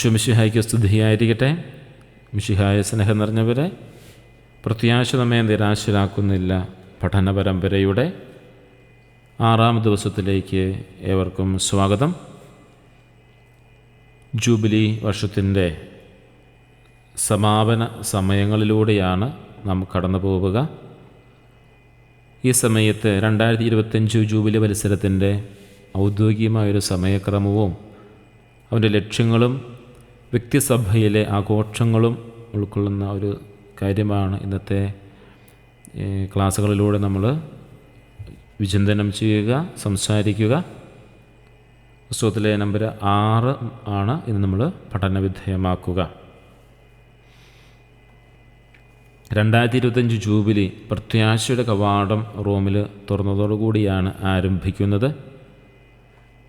വിശ്വമിഷിഹായ്ക്ക് സ്തുതിയായിരിക്കട്ടെ മിഷിഹായ സ്നേഹം നിറഞ്ഞവരെ പ്രത്യാശ നമ്മെ നിരാശരാക്കുന്നില്ല പഠന പരമ്പരയുടെ ആറാം ദിവസത്തിലേക്ക് ഏവർക്കും സ്വാഗതം. ജൂബിലി വർഷത്തിന്റെ സമാപന സമയങ്ങളിലൂടെയാണ് നാം കടന്നു പോവുക. ഈ സമയത്ത് രണ്ടായിരത്തി ഇരുപത്തഞ്ച് ജൂബിലി മത്സരത്തിന്റെ ഔദ്യോഗികമായൊരു സമയക്രമവും അവന്റെ ലക്ഷ്യങ്ങളും വ്യക്തിസഭയിലെ ആഘോഷങ്ങളും ഉൾക്കൊള്ളുന്ന ഒരു കാര്യമാണ് ഇന്നത്തെ ക്ലാസ്സുകളിലൂടെ നമ്മൾ വിചിന്തനം ചെയ്യുക സംസാരിക്കുക. പുസ്തകത്തിലെ നമ്പർ ആറ് ആണ് ഇന്ന് നമ്മൾ പഠനവിധേയമാക്കുക. രണ്ടായിരത്തി ഇരുപത്തഞ്ച് ജൂബിലി പ്രത്യാശയുടെ കവാടം റോമിൽ തുറന്നതോടുകൂടിയാണ് ആരംഭിക്കുന്നത്.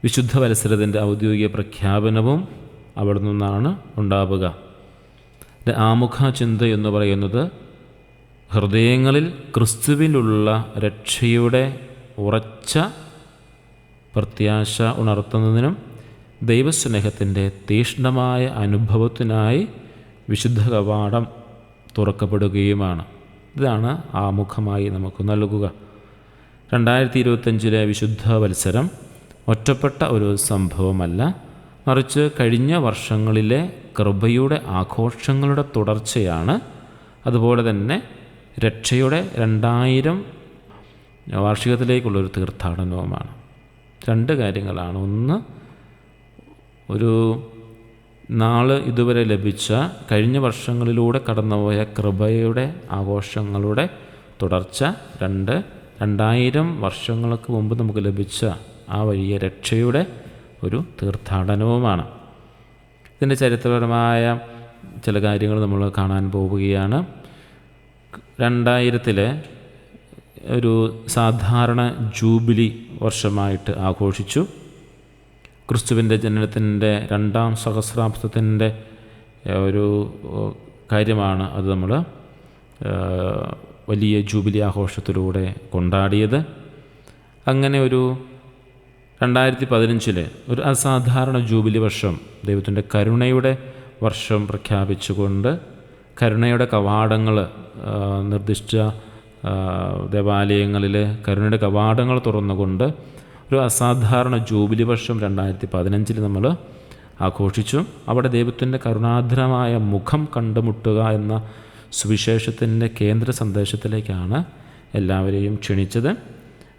വിശുദ്ധ പരിസരത്തിന്റെ ഔദ്യോഗിക പ്രഖ്യാപനവും അവിടെ നിന്നാണ് ഉണ്ടാവുക. ആമുഖ ചിന്ത എന്ന് പറയുന്നത് ഹൃദയങ്ങളിൽ ക്രിസ്തുവിലുള്ള രക്ഷയുടെ ഉറച്ച പ്രത്യാശ ഉണർത്തുന്നതിനും ദൈവസ്നേഹത്തിന്റെ തീഷ്ണമായ അനുഭവത്തിനായി വിശുദ്ധ കവാടം തുറക്കപ്പെടുകയുമാണ്. ഇതാണ് ആമുഖമായി നമുക്ക് നൽകുക. രണ്ടായിരത്തി ഇരുപത്തഞ്ചിലെ വിശുദ്ധ മത്സരം ഒറ്റപ്പെട്ട ഒരു സംഭവമല്ല. മറിച്ച് കഴിഞ്ഞ വർഷങ്ങളിലെ കൃപയുടെ ആഘോഷങ്ങളുടെ തുടർച്ചയാണ്. അതുപോലെ തന്നെ രക്ഷയുടെ രണ്ടായിരം വാർഷികത്തിലേക്കുള്ളൊരു തീർത്ഥാടനവുമാണ്. രണ്ട് കാര്യങ്ങളാണ്. ഒന്ന് ഒരു നാൾ ഇതുവരെ ലഭിച്ച കഴിഞ്ഞ വർഷങ്ങളിലൂടെ കടന്നുപോയ കൃപയുടെ ആഘോഷങ്ങളുടെ തുടർച്ച. രണ്ട് രണ്ടായിരം വർഷങ്ങൾക്ക് മുമ്പ് നമുക്ക് ലഭിച്ച ആ വലിയ രക്ഷയുടെ ഒരു തീർത്ഥാടനവുമാണ്. ഇതിന്റെ ചരിത്രപരമായ ചില കാര്യങ്ങൾ നമ്മൾ കാണാൻ പോവുകയാണ്. രണ്ടായിരത്തിലെ ഒരു സാധാരണ ജൂബിലി വർഷമായിട്ട് ആഘോഷിച്ചു. ക്രിസ്തുവിന്റെ ജനനത്തിന്റെ രണ്ടാം സഹസ്രാബ്ദത്തിന്റെ ഒരു കാര്യമാണ് അത് നമ്മൾ വലിയ ജൂബിലി ആഘോഷത്തിലൂടെ കൊണ്ടാടിയത്. അങ്ങനെ ഒരു രണ്ടായിരത്തി പതിനഞ്ചിലെ ഒരു അസാധാരണ ജൂബിലി വർഷം ദൈവത്തിന്റെ കരുണയുടെ വർഷം പ്രഖ്യാപിച്ചുകൊണ്ട് കരുണയുടെ കവാടങ്ങൾ നിർദ്ദിഷ്ട ദേവാലയങ്ങളിൽ കരുണയുടെ കവാടങ്ങൾ തുറന്നുകൊണ്ട് ഒരു അസാധാരണ ജൂബിലി വർഷം രണ്ടായിരത്തി പതിനഞ്ചിൽ നമ്മൾ ആഘോഷിച്ചു. അവിടെ ദൈവത്തിന്റെ കരുണാധരമായ മുഖം കണ്ടുമുട്ടുക എന്ന സുവിശേഷത്തിന്റെ കേന്ദ്ര സന്ദേശത്തിലേക്കാണ് എല്ലാവരെയും ക്ഷണിച്ചത്.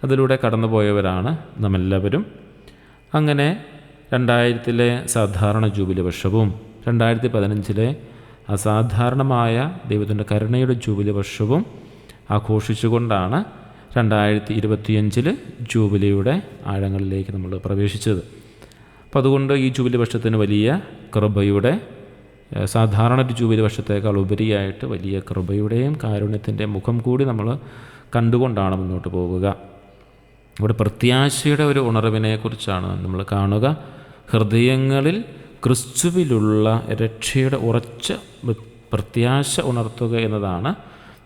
അതിലൂടെ കടന്നുപോയവരാണ് നമ്മെല്ലാവരും അങ്ങനെ രണ്ടായിരത്തിലെ സാധാരണ ജൂബിലി വർഷവും രണ്ടായിരത്തി പതിനഞ്ചിലെ അസാധാരണമായ ദൈവത്തിന്റെ കരുണയുടെ ജൂബിലി വർഷവും ആഘോഷിച്ചുകൊണ്ടാണ് രണ്ടായിരത്തി ഇരുപത്തിയഞ്ചിൽ ജൂബിലിയുടെ ആഴങ്ങളിലേക്ക് നമ്മൾ പ്രവേശിച്ചത്. അപ്പം അതുകൊണ്ട് ഈ ജൂബിലി വർഷത്തിന് വലിയ കൃപയുടെ സാധാരണ ഒരു ജൂബിലി വർഷത്തേക്കാൾ ഉപരിയായിട്ട് വലിയ കൃപയുടെയും കാരുണ്യത്തിന്റെ മുഖം കൂടി നമ്മൾ കണ്ടുകൊണ്ടാണ് മുന്നോട്ട് പോവുക. ഇവിടെ പ്രത്യാശയുടെ ഒരു ഉണർവിനെക്കുറിച്ചാണ് നമ്മൾ കാണുക. ഹൃദയങ്ങളിൽ ക്രിസ്തുവിലുള്ള രക്ഷയുടെ ഉറച്ച പ്രത്യാശ ഉണർത്തുക എന്നതാണ്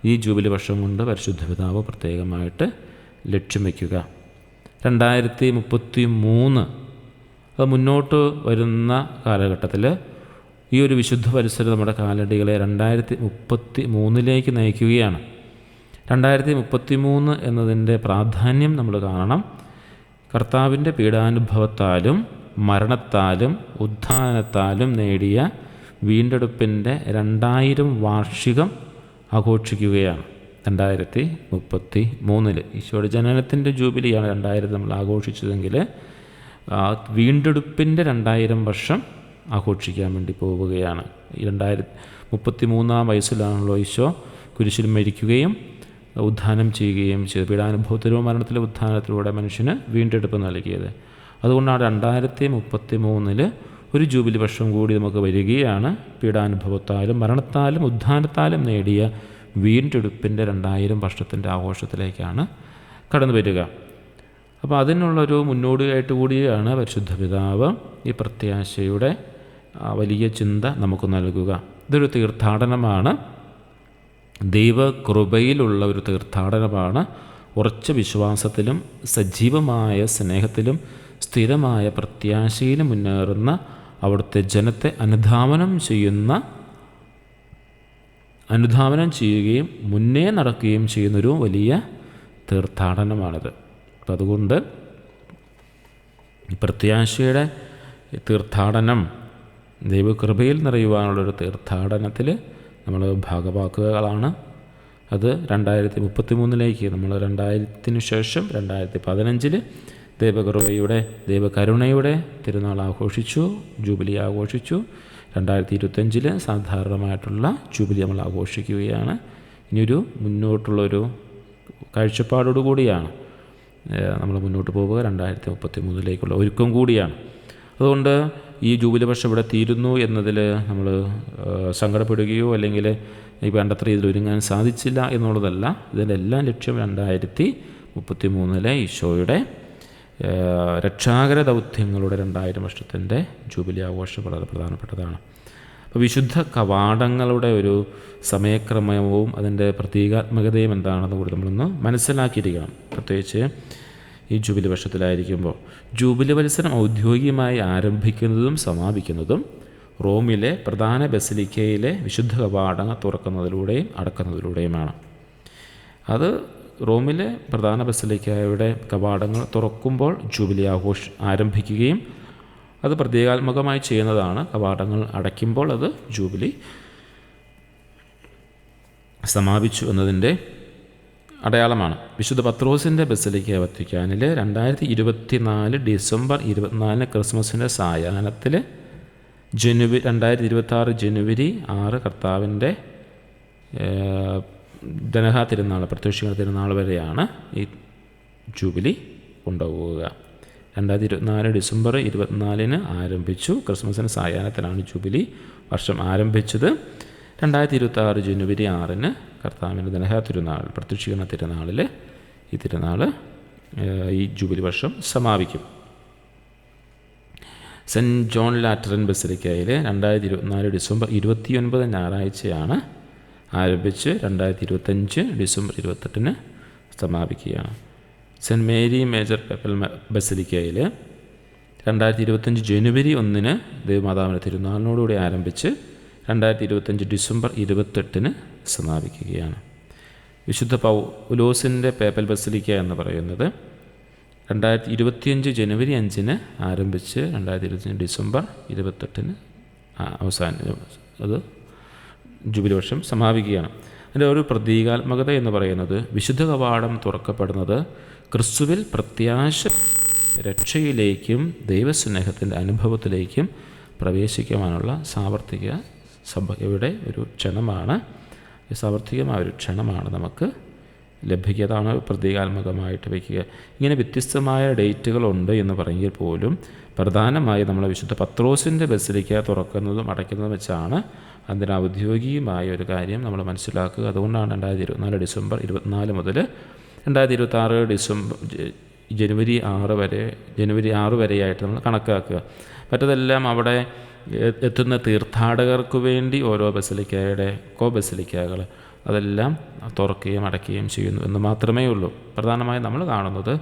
ഈ ജൂബിലി വർഷം കൊണ്ട് പരിശുദ്ധ പിതാവ് പ്രത്യേകമായിട്ട് ലക്ഷ്യം വയ്ക്കുക രണ്ടായിരത്തി മുപ്പത്തി മൂന്ന് അത് മുന്നോട്ട് വരുന്ന കാലഘട്ടത്തിൽ ഈ ഒരു വിശുദ്ധ പരിസരം നമ്മുടെ കാലടികളെ രണ്ടായിരത്തി മുപ്പത്തി മൂന്നിലേക്ക് നയിക്കുകയാണ്. രണ്ടായിരത്തി മുപ്പത്തി മൂന്ന് എന്നതിന്റെ പ്രാധാന്യം നമ്മൾ കാണണം. കർത്താവിന്റെ പീഡാനുഭവത്താലും മരണത്താലും ഉത്ഥാനത്താലും നേടിയ വീണ്ടെടുപ്പിന്റെ രണ്ടായിരം വാർഷികം ആഘോഷിക്കുകയാണ് രണ്ടായിരത്തി മുപ്പത്തി മൂന്നിൽ ഈശോയുടെ ജനനത്തിന്റെ ജൂബിലിയാണ് രണ്ടായിരത്തി നമ്മൾ ആഘോഷിച്ചതെങ്കിൽ ആ വീണ്ടെടുപ്പിന്റെ രണ്ടായിരം വർഷം ആഘോഷിക്കാൻ വേണ്ടി പോവുകയാണ്. രണ്ടായിരത്തി മുപ്പത്തി മൂന്നാം വയസ്സിലാണല്ലോ ഈശോ കുരിശിൽ മരിക്കുകയും ഉദ്ധാനം ചെയ്യുകയും ചെയ്തു. പീഡാനുഭവത്തിലോ മരണത്തിലെ ഉദ്ധാനത്തിലൂടെ മനുഷ്യന് വീണ്ടെടുപ്പ് നൽകിയത്. അതുകൊണ്ടാണ് രണ്ടായിരത്തി മുപ്പത്തി മൂന്നിൽ ഒരു ജൂബിലി വർഷം കൂടി നമുക്ക് വരികയാണ് പീഡാനുഭവത്താലും മരണത്താലും ഉദ്ധാനത്താലും നേടിയ വീണ്ടെടുപ്പിന്റെ രണ്ടായിരം വർഷത്തിന്റെ ആഘോഷത്തിലേക്കാണ് കടന്നു വരിക. അപ്പോൾ അതിനുള്ളൊരു മുന്നോടിയായിട്ട് കൂടിയാണ് പരിശുദ്ധ പിതാവ് ഈ പ്രത്യാശയുടെ വലിയ ചിന്ത നമുക്ക് നൽകുക. ഇതൊരു തീർത്ഥാടനമാണ്. ദൈവകൃപയിലുള്ള ഒരു തീർത്ഥാടനമാണ് ഉറച്ച വിശ്വാസത്തിലും സജീവമായ സ്നേഹത്തിലും സ്ഥിരമായ പ്രത്യാശയിലും മുന്നേറുന്ന അവിടുത്തെ ജനത്തെ അനുധാവനം ചെയ്യുന്ന അനുധാവനം ചെയ്യുകയും മുന്നേ നടക്കുകയും ചെയ്യുന്നൊരു വലിയ തീർത്ഥാടനമാണിത്. അപ്പം അതുകൊണ്ട് പ്രത്യാശയുടെ തീർത്ഥാടനം ദൈവകൃപയിൽ നിറയുവാനുള്ളൊരു തീർത്ഥാടനത്തിൽ നമ്മൾ ഭാഗവാക്കുകളാണ്. അത് രണ്ടായിരത്തി മുപ്പത്തി മൂന്നിലേക്ക് നമ്മൾ രണ്ടായിരത്തിന് ശേഷം രണ്ടായിരത്തി പതിനഞ്ചിൽ ദൈവകൃപയുടെ ദേവകരുണയുടെ തിരുനാൾ ആഘോഷിച്ചു ജൂബിലി ആഘോഷിച്ചു. രണ്ടായിരത്തി ഇരുപത്തഞ്ചിൽ സാധാരണമായിട്ടുള്ള ജൂബിലി നമ്മൾ ആഘോഷിക്കുകയാണ്. ഇനിയൊരു മുന്നോട്ടുള്ളൊരു കാഴ്ചപ്പാടോടു കൂടിയാണ് നമ്മൾ മുന്നോട്ട് പോവുക. രണ്ടായിരത്തി മുപ്പത്തി മൂന്നിലേക്കുള്ള ഒരുക്കം കൂടിയാണ്. അതുകൊണ്ട് ഈ ജൂബിലി വർഷം ഇവിടെ തീരുന്നു എന്നതിൽ നമ്മൾ സങ്കടപ്പെടുകയോ അല്ലെങ്കിൽ ഈ വേണ്ടത്ര രീതിയിൽ ഒരുങ്ങാൻ സാധിച്ചില്ല എന്നുള്ളതല്ല. ഇതിന്റെ എല്ലാം ലക്ഷ്യം രണ്ടായിരത്തി മുപ്പത്തി മൂന്നിലെ ഈശോയുടെ രക്ഷാകര ദൗത്യങ്ങളുടെ രണ്ടായിരം വർഷത്തിന്റെ ജൂബിലി ആഘോഷം വളരെ പ്രധാനപ്പെട്ടതാണ്. അപ്പോൾ വിശുദ്ധ കവാടങ്ങളുടെ ഒരു സമയക്രമവും അതിന്റെ പ്രതീകാത്മകതയും എന്താണെന്ന് കൂടി നമ്മളൊന്ന് മനസ്സിലാക്കിയിരിക്കണം. പ്രത്യേകിച്ച് ഈ ജൂബിലി വർഷത്തിലായിരിക്കുമ്പോൾ ജൂബിലി മത്സരം ഔദ്യോഗികമായി ആരംഭിക്കുന്നതും സമാപിക്കുന്നതും റോമിലെ പ്രധാന ബസിലിക്കയിലെ വിശുദ്ധ കവാടങ്ങൾ തുറക്കുന്നതിലൂടെയും അടക്കുന്നതിലൂടെയുമാണ്. അത് റോമിലെ പ്രധാന ബസിലിക്കയുടെ കവാടങ്ങൾ തുറക്കുമ്പോൾ ജൂബിലി ആഘോഷ ആരംഭിക്കുകയും അത് പ്രത്യേകാത്മകമായി ചെയ്യുന്നതാണ് കവാടങ്ങൾ അടയ്ക്കുമ്പോൾ അത് ജൂബിലി സമാപിച്ചു എന്നതിന്റെ അടയാളമാണ്. വിശുദ്ധ പത്രോസിന്റെ ബസലിക്ക വത്തിക്കാനിൽ രണ്ടായിരത്തി ഇരുപത്തി നാല് ഡിസംബർ ഇരുപത്തിനാലിന് ക്രിസ്മസിന്റെ സായാഹ്നത്തിൽ ജനുവരി രണ്ടായിരത്തി ഇരുപത്തി ജനുവരി ആറ് കർത്താവിന്റെ ധനഹാ തിരുനാൾ പ്രത്യക്ഷീകരണ തിരുനാൾ വരെയാണ് ഈ ജൂബിലി കൊണ്ടുപോവുക. രണ്ടായിരത്തി ഇരുപത്തിനാല് ഡിസംബർ ഇരുപത്തിനാലിന് ആരംഭിച്ചു. ക്രിസ്മസിന് സായാഹ്നത്തിലാണ് ജൂബിലി വർഷം ആരംഭിച്ചത്. രണ്ടായിരത്തി ഇരുപത്തി ജനുവരി ആറിന് കർത്താവിന്റെ ദനഹ തിരുനാൾ പ്രത്യക്ഷീകരണ തിരുനാളിൽ ഈ തിരുനാൾ ഈ ജൂബിലി വർഷം സമാപിക്കും. സെന്റ് ജോൺ ലാറ്ററൻ ബസിലിക്കയിൽ രണ്ടായിരത്തി ഇരുപത്തിനാല് ഡിസംബർ ഇരുപത്തിയൊൻപത് ഞായറാഴ്ചയാണ് ആരംഭിച്ച് രണ്ടായിരത്തി ഇരുപത്തഞ്ച് ഡിസംബർ ഇരുപത്തെട്ടിന് സമാപിക്കുകയാണ്. സെന്റ് മേരി മേജർ പെപ്പൽ ബസിലിക്കയിൽ രണ്ടായിരത്തി ഇരുപത്തഞ്ച് ജനുവരി ഒന്നിന് ദേവമാതാവിന്റെ തിരുനാളിനോടുകൂടി ആരംഭിച്ച് രണ്ടായിരത്തി ഇരുപത്തഞ്ച് ഡിസംബർ ഇരുപത്തെട്ടിന് സമാപിക്കുകയാണ്. വിശുദ്ധ പൗലോസിന്റെ പേപ്പൽ ബസിലിക്ക എന്ന് പറയുന്നത് രണ്ടായിരത്തി ഇരുപത്തിയഞ്ച് ജനുവരി അഞ്ചിന് ആരംഭിച്ച് രണ്ടായിരത്തി ഇരുപത്തിയഞ്ച് ഡിസംബർ ഇരുപത്തെട്ടിന് അവസാന അത് ജൂബിലി വർഷം സമാപിക്കുകയാണ്. അതിന്റെ ഒരു പ്രതീകാത്മകത എന്ന് പറയുന്നത് വിശുദ്ധ കവാടം തുറക്കപ്പെടുന്നത് ക്രിസ്തുവിൽ പ്രത്യാശ രക്ഷയിലേക്കും ദൈവസ്നേഹത്തിന്റെ അനുഭവത്തിലേക്കും പ്രവേശിക്കുവാനുള്ള സാമ്പത്തിക സഭയുടെ ഒരു ക്ഷണമാണ്. ഈ സാവർത്തികമായ ഒരു ക്ഷണമാണ് നമുക്ക് ലഭിക്കുക. അതാണ് പ്രതീകാത്മകമായിട്ട് വയ്ക്കുക. ഇങ്ങനെ വ്യത്യസ്തമായ ഡേറ്റുകളുണ്ട് എന്ന് പറയുമെങ്കിൽ പോലും പ്രധാനമായി നമ്മൾ വിശുദ്ധ പത്രോസിന്റെ ബസിലിക്ക തുറക്കുന്നതും അടയ്ക്കുന്നതും വെച്ചാണ് അതിന് ഔദ്യോഗികമായ ഒരു കാര്യം നമ്മൾ മനസ്സിലാക്കുക. അതുകൊണ്ടാണ് രണ്ടായിരത്തി ഇരുപത്തിനാല് ഡിസംബർ ഇരുപത്തിനാല് മുതൽ രണ്ടായിരത്തി ഇരുപത്താറ് ഡിസംബർ ജനുവരി ആറ് വരെ ജനുവരി ആറ് വരെയായിട്ട് നമ്മൾ കണക്കാക്കുക. മറ്റതെല്ലാം അവിടെ എത്തുന്ന തീർത്ഥാടകർക്ക് വേണ്ടി ഓരോ ബസലിക്കയുടെ കോ ബസലിക്കകൾ അതെല്ലാം തുറക്കുകയും അടയ്ക്കുകയും ചെയ്യുന്നു എന്ന് മാത്രമേ ഉള്ളൂ. പ്രധാനമായും നമ്മൾ കാണുന്നത്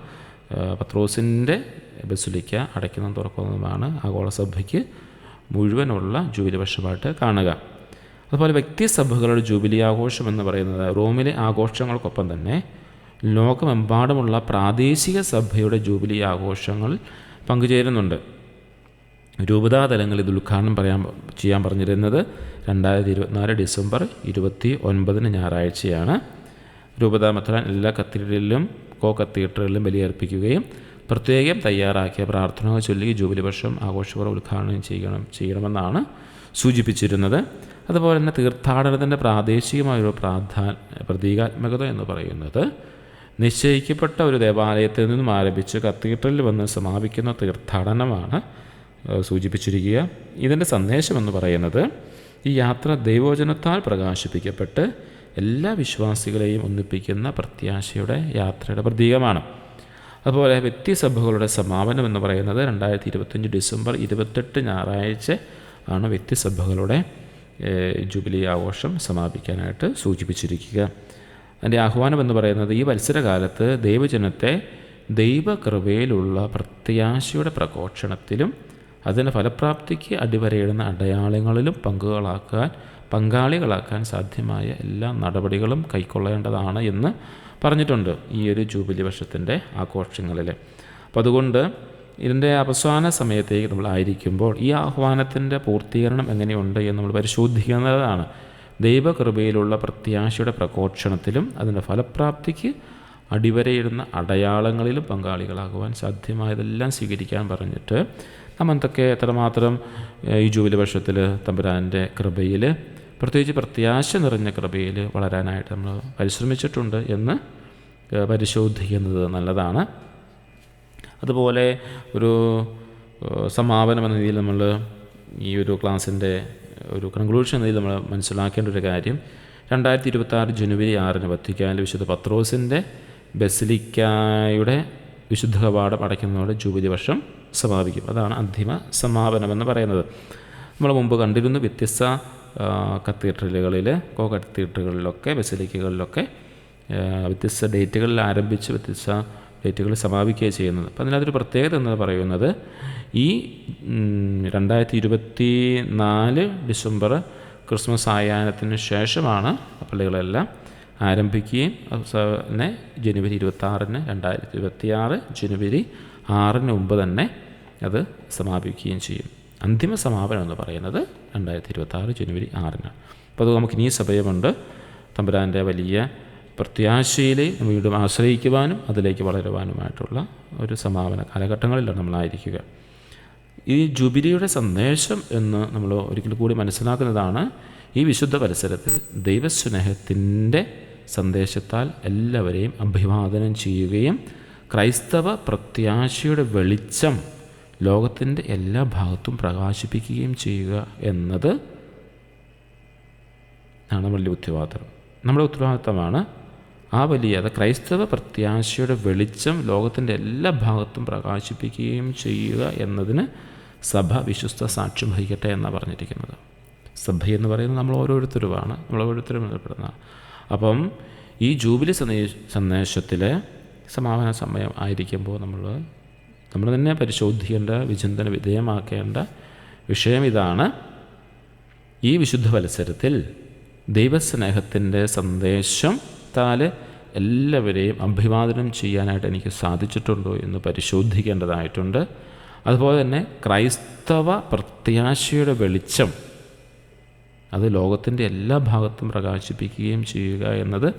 പത്രോസിന്റെ ബസുലിക്ക അടയ്ക്കുന്നതും തുറക്കുന്നതുമാണ് ആഗോള സഭയ്ക്ക് മുഴുവനുള്ള ജൂബിലി വർഷമായിട്ട് കാണുക. അതുപോലെ വ്യക്തിസഭകളുടെ ജൂബിലി ആഘോഷം എന്ന് പറയുന്നത് റോമിലെ ആഘോഷങ്ങൾക്കൊപ്പം തന്നെ ലോകമെമ്പാടുമുള്ള പ്രാദേശിക സഭയുടെ ജൂബിലി ആഘോഷങ്ങൾ പങ്കുചേരുന്നുണ്ട്. രൂപതാതലങ്ങൾ ഇത് ഉദ്ഘാടനം പറയാൻ ചെയ്യാൻ പറഞ്ഞിരുന്നത് രണ്ടായിരത്തി ഇരുപത്തിനാല് ഡിസംബർ ഇരുപത്തി ഒൻപതിന് ഞായറാഴ്ചയാണ്. രൂപതാ മെത്രാൻ എല്ലാ കത്തീഡ്രലിലും കോ കത്തീഡ്രലിലും ബലിയർപ്പിക്കുകയും പ്രത്യേകം തയ്യാറാക്കിയ പ്രാർത്ഥനകൾ ചൊല്ലി ജൂബിലി വർഷം ആഘോഷപൂർവം ഉദ്ഘാടനം ചെയ്യണം ചെയ്യണമെന്നാണ് സൂചിപ്പിച്ചിരുന്നത്. അതുപോലെ തന്നെ തീർത്ഥാടനത്തിന്റെ പ്രാദേശികമായൊരു പ്രാധാ പ്രതീകാത്മകത എന്ന് പറയുന്നത് നിശ്ചയിക്കപ്പെട്ട ഒരു ദേവാലയത്തിൽ നിന്നും ആരംഭിച്ച് കത്തീഡ്രലിൽ വന്ന് സമാപിക്കുന്ന തീർത്ഥാടനമാണ് സൂചിപ്പിച്ചിരിക്കുക. ഇതിന്റെ സന്ദേശമെന്ന് പറയുന്നത് ഈ യാത്ര ദൈവോചനത്താൽ പ്രകാശിപ്പിക്കപ്പെട്ട് എല്ലാ വിശ്വാസികളെയും ഒന്നിപ്പിക്കുന്ന പ്രത്യാശയുടെ യാത്രയുടെ പ്രതീകമാണ്. അതുപോലെ വ്യക്തിസഭകളുടെ സമാപനം എന്ന് പറയുന്നത് രണ്ടായിരത്തി ഇരുപത്തഞ്ച് ഡിസംബർ ഇരുപത്തെട്ട് ഞായറാഴ്ച ആണ് വ്യക്തിസഭകളുടെ ജൂബിലി ആഘോഷം സമാപിക്കാനായിട്ട് സൂചിപ്പിച്ചിരിക്കുക. അതിന്റെ ആഹ്വാനം എന്ന് പറയുന്നത് ഈ മത്സരകാലത്ത് ദൈവജനത്തെ ദൈവകൃപയിലുള്ള പ്രത്യാശയുടെ പ്രഘോഷണത്തിലും അതിന്റെ ഫലപ്രാപ്തിക്ക് അടിവരയിടുന്ന അടയാളങ്ങളിലും പങ്കുകളാക്കാൻ പങ്കാളികളാക്കാൻ സാധ്യമായ എല്ലാ നടപടികളും കൈക്കൊള്ളേണ്ടതാണ് എന്ന് പറഞ്ഞിട്ടുണ്ട് ഈ ഒരു ജൂബിലി വർഷത്തിന്റെ ആഘോഷങ്ങളിൽ അപ്പം അതുകൊണ്ട് ഇതിന്റെ അവസാന സമയത്തേക്ക് നമ്മൾ ആയിരിക്കുമ്പോൾ ഈ ആഹ്വാനത്തിന്റെ പൂർത്തീകരണം എങ്ങനെയുണ്ട് എന്ന് നമ്മൾ പരിശോധിക്കുന്നതാണ്. ദൈവകൃപയിലുള്ള പ്രത്യാശയുടെ പ്രഘോഷണത്തിലും അതിന്റെ ഫലപ്രാപ്തിക്ക് അടിവരയിടുന്ന അടയാളങ്ങളിലും പങ്കാളികളാകുവാൻ സാധ്യമായതെല്ലാം സ്വീകരിക്കാൻ പറഞ്ഞിട്ട് നമ്മൾ എന്തൊക്കെ എത്രമാത്രം ഈ ജൂബിലി വർഷത്തിൽ തമ്പുരാന്റെ കൃപയിൽ പ്രത്യേകിച്ച് പ്രത്യാശ നിറഞ്ഞ കൃപയിൽ വളരാനായിട്ട് നമ്മൾ പരിശ്രമിച്ചിട്ടുണ്ട് എന്ന് പരിശോധിക്കുന്നത് നല്ലതാണ്. അതുപോലെ ഒരു സമാപനം എന്ന രീതിയിൽ നമ്മൾ ഈ ഒരു ക്ലാസ്സിന്റെ ഒരു കൺക്ലൂഷൻ എന്ന രീതിയിൽ നമ്മൾ മനസ്സിലാക്കേണ്ട ഒരു കാര്യം. രണ്ടായിരത്തി ഇരുപത്തി ജനുവരി ആറിന് വത്തിക്കാനിൽ വിശുദ്ധ പത്രോസിന്റെ ബസിലിക്കായുടെ വിശുദ്ധ കവാടം അടയ്ക്കുന്നതോടെ ജൂബിലി വർഷം സമാപിക്കും. അതാണ് അന്തിമ സമാപനമെന്ന് പറയുന്നത്. നമ്മൾ മുമ്പ് കണ്ടിരുന്നു വ്യത്യസ്ത കത്തീഡ്രലുകളിൽ കോ കത്തീഡ്രലുകളിലൊക്കെ ബസിലിക്കകളിലൊക്കെ വ്യത്യസ്ത ഡേറ്റുകളിൽ ആരംഭിച്ച് വ്യത്യസ്ത ഡേറ്റുകളിൽ സമാപിക്കുകയാണ് ചെയ്യുന്നത്. അപ്പം അതിനകത്തൊരു പ്രത്യേകത എന്ന് പറയുന്നത് ഈ രണ്ടായിരത്തി ഇരുപത്തി നാല് ഡിസംബർ ക്രിസ്മസ് ആയാനത്തിന് ശേഷമാണ് പള്ളികളെല്ലാം ആരംഭിക്കുകയും തന്നെ ജനുവരി ഇരുപത്താറിന് രണ്ടായിരത്തി ഇരുപത്തി ആറ് ജനുവരി ആറിന് മുമ്പ് തന്നെ അത് സമാപിക്കുകയും ചെയ്യും. അന്തിമ സമാപനം എന്ന് പറയുന്നത് രണ്ടായിരത്തി ഇരുപത്തി ആറ് ജനുവരി ആറിനാണ്. അപ്പോൾ അത് നമുക്ക് ഇനി സമയമുണ്ട്. തമ്പുരാന്റെ വലിയ പ്രത്യാശയിൽ വീണ്ടും ആശ്രയിക്കുവാനും അതിലേക്ക് വളരുവാനുമായിട്ടുള്ള ഒരു സമാപന കാലഘട്ടങ്ങളിലാണ് നമ്മളായിരിക്കുക. ഈ ജൂബിലിയുടെ സന്ദേശം എന്ന് നമ്മൾ ഒരിക്കൽ കൂടി മനസ്സിലാക്കുന്നതാണ് ഈ വിശുദ്ധ പരിസരത്തിൽ ദൈവസ്നേഹത്തിന്റെ സന്ദേശത്താൽ എല്ലാവരെയും അഭിവാദനം ചെയ്യുകയും ക്രൈസ്തവ പ്രത്യാശയുടെ വെളിച്ചം ലോകത്തിന്റെ എല്ലാ ഭാഗത്തും പ്രകാശിപ്പിക്കുകയും ചെയ്യുക എന്നത് ആണ് വലിയ ഉത്തരവാദിത്തം നമ്മുടെ ഉത്തരവാദിത്തമാണ് ആ വലിയ അത് ക്രൈസ്തവ പ്രത്യാശയുടെ വെളിച്ചം ലോകത്തിന്റെ എല്ലാ ഭാഗത്തും പ്രകാശിപ്പിക്കുകയും ചെയ്യുക എന്നതിന് സഭ വിശ്വസ്ത സാക്ഷ്യം വഹിക്കട്ടെ എന്നാണ് പറഞ്ഞിരിക്കുന്നത്. സഭ എന്ന് പറയുന്നത് നമ്മൾ ഓരോരുത്തരുമാണ്. നമ്മൾ ഓരോരുത്തരും ബന്ധപ്പെടുന്ന അപ്പം ഈ ജൂബിലി സന്ദേശ സന്ദേശത്തിൽ സമാപന സമയം ആയിരിക്കുമ്പോൾ നമ്മൾ നമ്മൾ തന്നെ പരിശോധിക്കേണ്ട വിചിന്തന വിധേയമാക്കേണ്ട വിഷയം ഇതാണ്. ഈ വിശുദ്ധ മത്സരത്തിൽ ദൈവസ്നേഹത്തിന്റെ സന്ദേശം താൽ എല്ലാവരെയും അഭിവാദനം ചെയ്യാനായിട്ട് എനിക്ക് സാധിച്ചിട്ടുണ്ടോ എന്ന് പരിശോധിക്കേണ്ടതായിട്ടുണ്ട്. അതുപോലെ തന്നെ ക്രൈസ്തവ പ്രത്യാശയുടെ വെളിച്ചം അത് ലോകത്തിന്റെ എല്ലാ ഭാഗത്തും പ്രകാശിപ്പിക്കുകയും ചെയ്യുക എന്നത്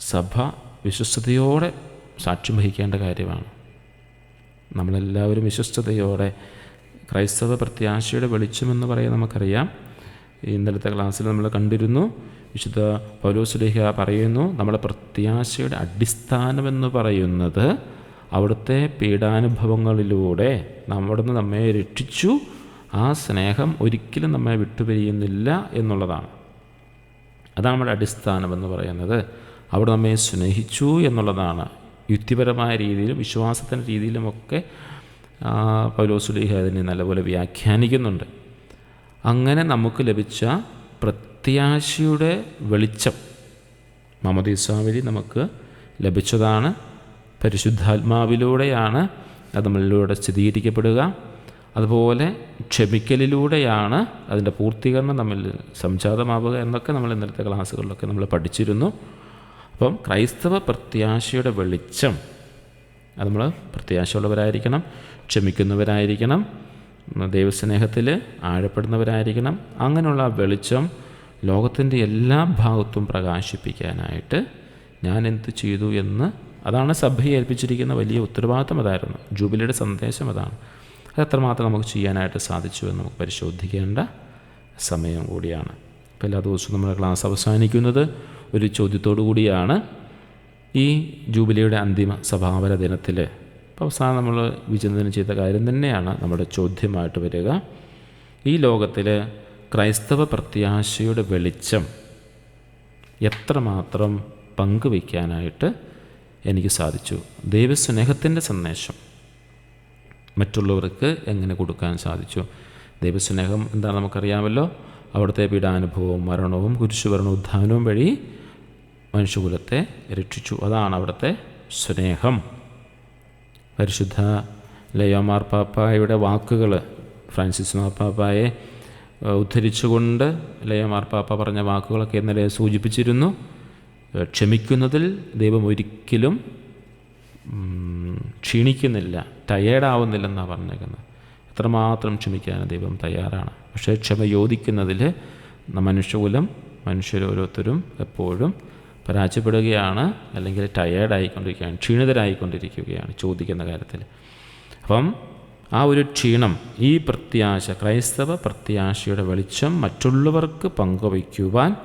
സഭ വിശ്വസ്തയോടെ സാക്ഷ്യം വഹിക്കേണ്ട കാര്യമാണ്. നമ്മളെല്ലാവരും വിശ്വസ്തയോടെ ക്രൈസ്തവ പ്രത്യാശയുടെ വെളിച്ചമെന്ന് പറയാൻ നമുക്കറിയാം. ഇന്നലത്തെ ക്ലാസ്സിൽ നമ്മൾ കണ്ടിരുന്നു വിശുദ്ധ പൗലോസ്ലേഹ പറയുന്നു നമ്മുടെ പ്രത്യാശയുടെ അടിസ്ഥാനമെന്ന് പറയുന്നത് അവിടുത്തെ പീഡാനുഭവങ്ങളിലൂടെ നമ്മുടെ നമ്മെ രക്ഷിച്ചു ആ സ്നേഹം ഒരിക്കലും നമ്മെ വിട്ടുപിരിയുന്നില്ല എന്നുള്ളതാണ്. അതാണ് നമ്മുടെ അടിസ്ഥാനമെന്ന് പറയുന്നത്. അവിടെ നമ്മെ സ്നേഹിച്ചു എന്നുള്ളതാണ്. യുക്തിപരമായ രീതിയിലും വിശ്വാസത്തിന്റെ രീതിയിലുമൊക്കെ പൗലോസുലിഹ അതിനെ നല്ലപോലെ വ്യാഖ്യാനിക്കുന്നുണ്ട്. അങ്ങനെ നമുക്ക് ലഭിച്ച പ്രത്യാശയുടെ വെളിച്ചം മമദീസ വഴി നമുക്ക് ലഭിച്ചതാണ്. പരിശുദ്ധാത്മാവിലൂടെയാണ് അത് നമ്മളിലൂടെ സ്ഥിരീകരിക്കപ്പെടുക. അതുപോലെ ക്ഷമിക്കലിലൂടെയാണ് അതിന്റെ പൂർത്തീകരണം നമ്മൾ സംജാതമാവുക എന്നൊക്കെ നമ്മൾ ഇന്നലത്തെ ക്ലാസ്സുകളിലൊക്കെ നമ്മൾ പഠിച്ചിരുന്നു. അപ്പം ക്രൈസ്തവ പ്രത്യാശയുടെ വെളിച്ചം അത് നമ്മൾ പ്രത്യാശയുള്ളവരായിരിക്കണം ക്ഷമിക്കുന്നവരായിരിക്കണം ദൈവസ്നേഹത്തിൽ ആഴപ്പെടുന്നവരായിരിക്കണം അങ്ങനെയുള്ള വെളിച്ചം ലോകത്തിന്റെ എല്ലാ ഭാഗത്തും പ്രകാശിപ്പിക്കാനായിട്ട് ഞാൻ എന്ത് ചെയ്തു എന്ന് അതാണ് സഭയെ ഏൽപ്പിച്ചിരിക്കുന്ന വലിയ ഉത്തരവാദിത്തം അതായിരുന്നു. ജൂബിലിയുടെ സന്ദേശം അതാണ്. അത് എത്രമാത്രം നമുക്ക് ചെയ്യാനായിട്ട് സാധിച്ചു എന്ന് നമുക്ക് പരിശോധിക്കേണ്ട സമയം കൂടിയാണ്. അപ്പോൾ എല്ലാ ദിവസവും നമ്മുടെ ക്ലാസ് അവസാനിക്കുന്നത് ഒരു ചോദ്യത്തോടു കൂടിയാണ്. ഈ ജൂബിലിയുടെ അന്തിമ സഭാപര ദിനത്തിൽ അപ്പോൾ അവസാനം നമ്മൾ വിചിന്തനം ചെയ്ത കാര്യം തന്നെയാണ് നമ്മുടെ ചോദ്യമായിട്ട് വരിക. ഈ ലോകത്തിൽ ക്രൈസ്തവ പ്രത്യാശയുടെ വെളിച്ചം എത്രമാത്രം പങ്കുവയ്ക്കാനായിട്ട് എനിക്ക് സാധിച്ചു. ദൈവസ്നേഹത്തിന്റെ സന്ദേശം. മറ്റുള്ളവർക്ക് എങ്ങനെ കൊടുക്കാൻ സാധിച്ചു? ദൈവസ്നേഹം എന്താണെന്ന് നമുക്കറിയാമല്ലോ. അവിടുത്തെ പീഡാനുഭവവും മരണവും കുരിശുവരണ ഉദ്ധാനവും വഴി മനുഷ്യകുലത്തെ രക്ഷിച്ചു. അതാണ് അവിടുത്തെ സ്നേഹം. പരിശുദ്ധ ലയോ മാർപ്പാപ്പായുടെ വാക്കുകൾ ഫ്രാൻസിസ് മാർപ്പാപ്പായെ ഉദ്ധരിച്ചുകൊണ്ട് ലയോ മാർപ്പാപ്പ പറഞ്ഞ വാക്കുകളൊക്കെ ഇന്നലെ സൂചിപ്പിച്ചിരുന്നു. ക്ഷമിക്കുന്നതിൽ ദൈവം ഒരിക്കലും ക്ഷീണിക്കുന്നില്ല ടയേർഡാവുന്നില്ലെന്നാണ് പറഞ്ഞേക്കുന്നത്. എത്രമാത്രം ക്ഷമിക്കാൻ ദൈവം തയ്യാറാണ്. പക്ഷേ ക്ഷമ യോജിക്കുന്നതിൽ മനുഷ്യകുലം മനുഷ്യരോരോരുത്തരും എപ്പോഴും പരാജയപ്പെടുകയാണ് അല്ലെങ്കിൽ ടയേർഡായിക്കൊണ്ടിരിക്കുകയാണ് ക്ഷീണിതരായിക്കൊണ്ടിരിക്കുകയാണ് ചോദിക്കുന്ന കാര്യത്തിൽ. അപ്പം ആ ഒരു ക്ഷീണം ഈ പ്രത്യാശ ക്രൈസ്തവ പ്രത്യാശയുടെ വെളിച്ചം മറ്റുള്ളവർക്ക് പങ്കുവയ്ക്കുവാൻ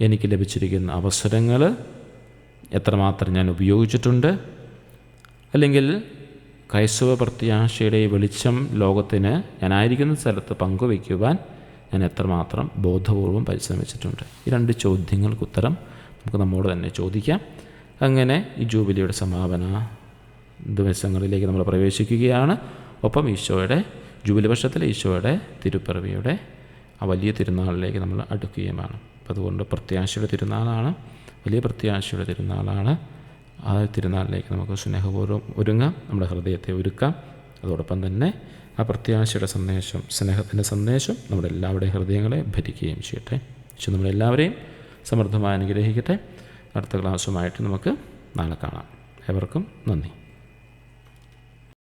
എനിക്ക് ലഭിച്ചിരിക്കുന്ന അവസരങ്ങൾ എത്രമാത്രം ഞാൻ ഉപയോഗിച്ചിട്ടുണ്ട് അല്ലെങ്കിൽ ക്രൈസ്തവ പ്രത്യാശയുടെ വെളിച്ചം ലോകത്തിന് ഞാനായിരിക്കുന്ന സ്ഥലത്ത് പങ്കുവയ്ക്കുവാൻ ഞാൻ എത്രമാത്രം ബോധപൂർവം പരിശ്രമിച്ചിട്ടുണ്ട്. ഈ രണ്ട് ചോദ്യങ്ങൾക്ക് ഉത്തരം നമുക്ക് നമ്മോട് തന്നെ ചോദിക്കാം. അങ്ങനെ ഈ ജൂബിലിയുടെ സമാപന ദിവസങ്ങളിലേക്ക് നമ്മൾ പ്രവേശിക്കുകയാണ്. ഒപ്പം ഈശോയുടെ ജൂബിലി വർഷത്തിലെ ഈശോയുടെ തിരുപ്പിറവിയുടെ ആ വലിയ തിരുനാളിലേക്ക് നമ്മൾ അടുക്കുകയുമാണ്. അപ്പം അതുകൊണ്ട് പ്രത്യാശയുടെ തിരുനാളാണ് വലിയ പ്രത്യാശയുടെ തിരുനാളാണ്. ആ തിരുനാളിലേക്ക് നമുക്ക് സ്നേഹപൂർവം ഒരുങ്ങാം. നമ്മുടെ ഹൃദയത്തെ ഒരുക്കാം. അതോടൊപ്പം തന്നെ ആ പ്രത്യാശയുടെ സന്ദേശം സ്നേഹത്തിന്റെ സന്ദേശം നമ്മുടെ എല്ലാവരുടെയും ഹൃദയങ്ങളെ ഭരിക്കുകയും ചെയ്യട്ടെ. പക്ഷെ നമ്മളെല്ലാവരെയും സമൃദ്ധമായി അനുഗ്രഹിക്കട്ടെ. അടുത്ത ക്ലാസ്സുമായിട്ട് നമുക്ക് നാളെ കാണാം. ഏവർക്കും നന്ദി.